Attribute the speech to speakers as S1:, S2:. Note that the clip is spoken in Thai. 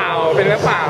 S1: ล่า เป็นหรือเปล่า